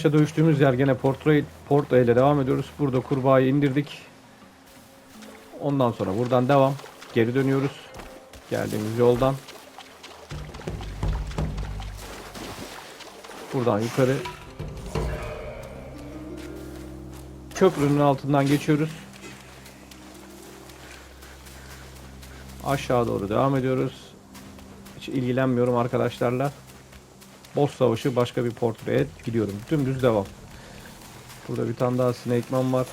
arkadaşla dövüştüğümüz yer gene portray porta ile devam ediyoruz. Burada kurbağayı indirdik. Ondan sonra buradan devam. Geri dönüyoruz. Geldiğimiz yoldan. Buradan yukarı. Köprünün altından geçiyoruz. Aşağı doğru devam ediyoruz. Hiç ilgilenmiyorum arkadaşlarla. Boss savaşı başka bir portreye gidiyorum. Dümdüz devam. Burada bir tane daha Snake Man var.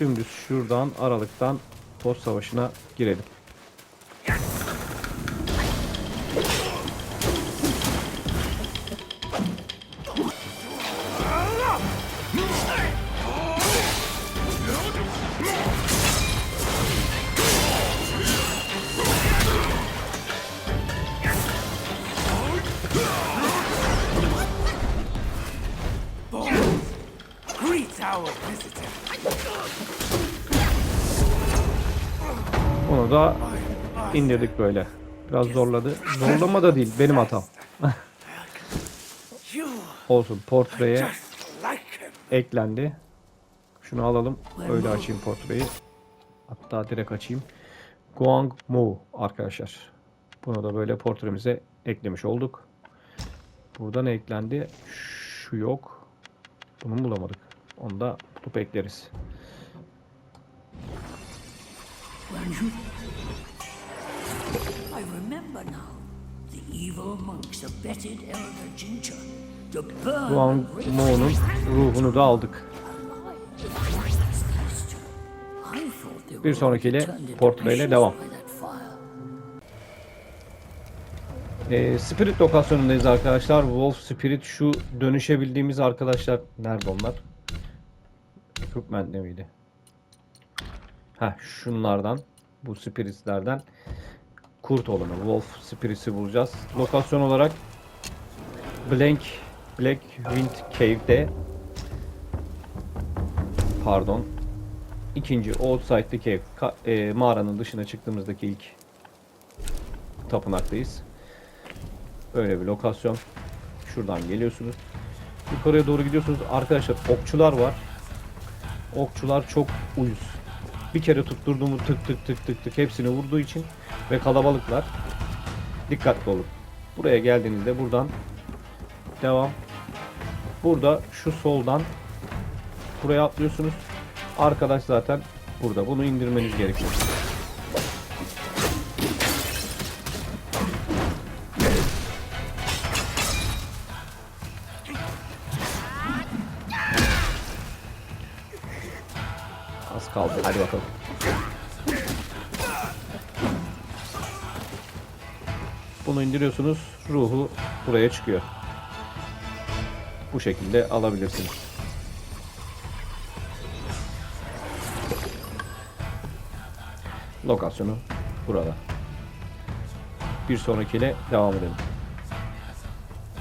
Dümdüz şuradan aralıktan boss savaşına girelim. Greet Onu da indirdik böyle. Biraz zorladı. Zorlama da değil. Benim hatam. Olsun. Portreye eklendi. Şunu alalım. Öyle açayım portreyi. Hatta direkt açayım. Guang Mu arkadaşlar. Bunu da böyle portremize eklemiş olduk. Burada ne eklendi? Şu yok. Bunu bulamadık. Onu da bulup ekleriz. I remember now. The evil monks abetted Elder Ginger to burn Guang the great Mu'nun ruhunu da aldık. Bir sonrakiyle portreyle devam. Ee, Spirit lokasyonundayız arkadaşlar. Wolf Spirit şu dönüşebildiğimiz arkadaşlar nerede onlar? Equipment ne miydi? Ha şunlardan bu Spirit'lerden kurt olanı Wolf Spirit'i bulacağız. Lokasyon olarak Blank Black Wind Cave'de pardon ikinci Old Site'lı cave ka- e, mağaranın dışına çıktığımızdaki ilk tapınaktayız. Böyle bir lokasyon. Şuradan geliyorsunuz. Yukarıya doğru gidiyorsunuz. Arkadaşlar okçular var. Okçular çok uyuz. Bir kere tutturduğumu tık tık tık tık tık hepsini vurduğu için ve kalabalıklar. Dikkatli olun. Buraya geldiğinizde buradan devam. Burada şu soldan buraya atlıyorsunuz. Arkadaş zaten burada. Bunu indirmeniz gerekiyor. Az kaldı. Hadi bakalım. Bunu indiriyorsunuz. Ruhu buraya çıkıyor. Bu şekilde alabilirsiniz. Lokasyonu burada. Bir sonrakiyle devam edelim.